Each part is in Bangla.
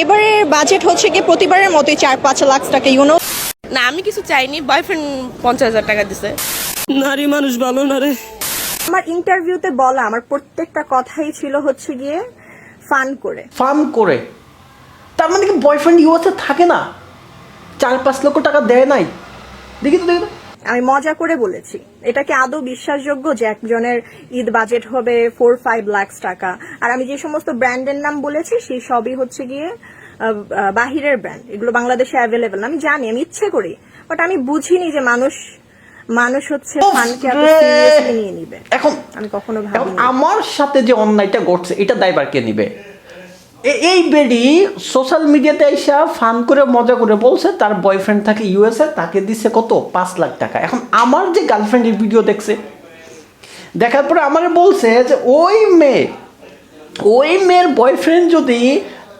এবারের বাজেট হচ্ছে কি প্রতিবারের মতোই চার পাঁচ লাখ টাকা ইউনো না আমি কিছু চাইনি বয়ফ্রেন্ড পঞ্চাশ হাজার টাকা দিছে। নারী মানুষ ভালো না রে। আমার ইন্টারভিউতে বলা আমার প্রত্যেকটা কথাই ছিল হচ্ছে গিয়ে ফান করে। ফার্ম করে। তার মানে কি বয়ফ্রেন্ড ইউএসএ থাকে না? চার পাঁচ লক্ষ টাকা দেয় নাই। দেখি তো দেখি তো। আমি মজা করে বলেছি। এটা কি আদৌ বিশ্বাসযোগ্য যে একজনের ঈদ বাজেট হবে ফোর ফাইভ লাখস টাকা? আর আমি যে সমস্ত ব্র্যান্ডের নাম বলেছি সেই সবই হচ্ছে গিয়ে বাহিরের ব্র্যান্ড। এগুলো বাংলাদেশে অ্যাভেলেবেল আমি জানি আমি ইচ্ছে করি বাট আমি বুঝিনি যে মানুষ মানুষ হচ্ছে উফ ফানকে এত সিরিয়াসলি নিয়ে নিবে। এখন আমি কখনো ভাবিনি। আমার সাথে যে অন্যায়টা ঘটছে এটা দায়বার কে নিবে? এই বেডি সোশ্যাল মিডিয়াতে এসে ফান করে, মজা করে বলছে, তার বয়ফ্রেন্ড থাকে ইউএসএ তাকে দিছে কত? পাঁচ লাখ টাকা। এখন আমার যে গার্লফ্রেন্ডের ভিডিও দেখছে, দেখার পরে আমারে বলছে যে, ওই মেয়ে, ওই মেয়ের বয়ফ্রেন্ড যদি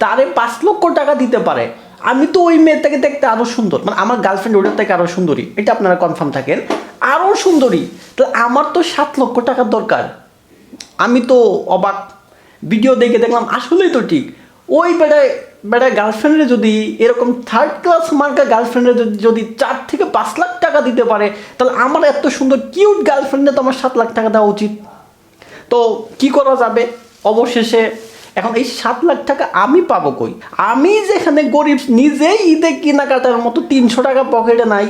তারে পাঁচ লক্ষ টাকা দিতে পারে, আমি তো ওই মেয়েটাকে দেখতে আরও সুন্দর। মানে আমার গার্লফ্রেন্ড ওটার থেকে আরও সুন্দরী, এটা আপনারা কনফার্ম থাকেন। আরও সুন্দরী। তো আমার তো সাত লক্ষ টাকার দরকার। আমি তো অবাক। ভিডিও দেখে দেখলাম আসলেই তো ঠিক। ওই বেটায় বেটায় গার্লফ্রেন্ডে যদি এরকম থার্ড ক্লাস মার্কা গার্লফ্রেন্ডে যদি চার থেকে পাঁচ লাখ টাকা দিতে পারে, তাহলে আমার এত সুন্দর কিউট গার্লফ্রেন্ডে তো আমার সাত লাখ টাকা দেওয়া উচিত। তো কি করা যাবে? অবশেষে এখন এই সাত লাখ টাকা আমি পাবো কই? আমি যেখানে গরিব, নিজেই ঈদে কেনাকাটার মতো তিনশো টাকা পকেটে নাই।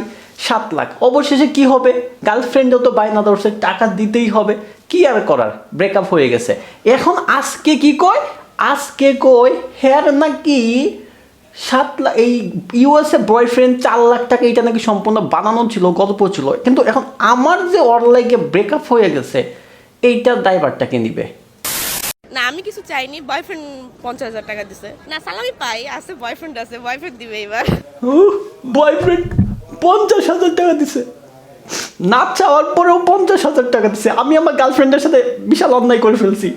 সাত লাখ। অবশেষে কি হবে? গার্লফ্রেন্ডও তো বায়না ধরছে টাকা দিতেই হবে। কি আর করার? ব্রেকআপ হয়ে গেছে। এখন আজকে কি কয়? আজকে কই হেয়ার নাকি সাত লাখ এই ইউএসএ বয়ফ্রেন্ড চার লাখ টাকা এটা নাকি সম্পূর্ণ বানানো ছিল গল্প ছিল। কিন্তু এখন আমার যে অনলাইনে ব্রেকআপ হয়ে গেছে এইটার ড্রাইভারটা কে নিবে? না আমি কিছু চাইনি। বয়ফ্রেন্ড পঞ্চাশ হাজার টাকা দিছে। না সালামি পাই আছে বয়ফ্রেন্ড আছে বয়ফ্রেন্ড দিবে এবার বয়ফ্রেন্ড পঞ্চাশ হাজার টাকা দিছে। না চাওয়ার পরেও পঞ্চাশ হাজার টাকা দিছে। আমি আমার গার্লফ্রেন্ডের সাথে বিশাল অন্যায় করে ফেলছি।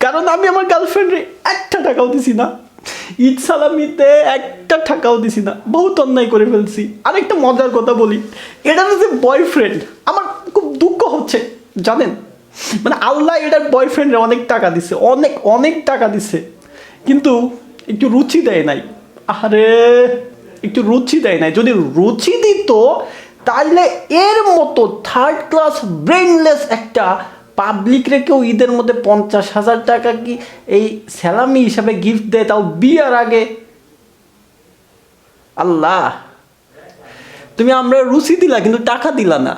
কারণ আমি আমার গার্লফ্রেন্ডে একটা টাকাও দিছি না। ঈদ সালামিতে একটা টাকাও দিছি না। বহুত অন্যায় করে ফেলছি। আরেকটা মজার কথা বলি। এটা যে বয়ফ্রেন্ড আমার খুব দুঃখ হচ্ছে, জানেন? মানে আল্লাহ এটার বয়ফ্রেন্ডে অনেক টাকা দিছে, অনেক অনেক টাকা দিছে। কিন্তু একটু রুচি দেয় নাই। আরে একটু রুচি দেয় না যদি রুচি দিত, তাহলে এর মতো থার্ড ক্লাস ব্রেনলেস একটা পাবলিক রেখেও ঈদের মধ্যে পঞ্চাশ হাজার টাকা কি এই স্যালামি হিসাবে গিফট দেয়, তাও বিয়ার আগে? আল্লাহ। তুমি আমরা রুচি দিলা, কিন্তু টাকা দিলা না।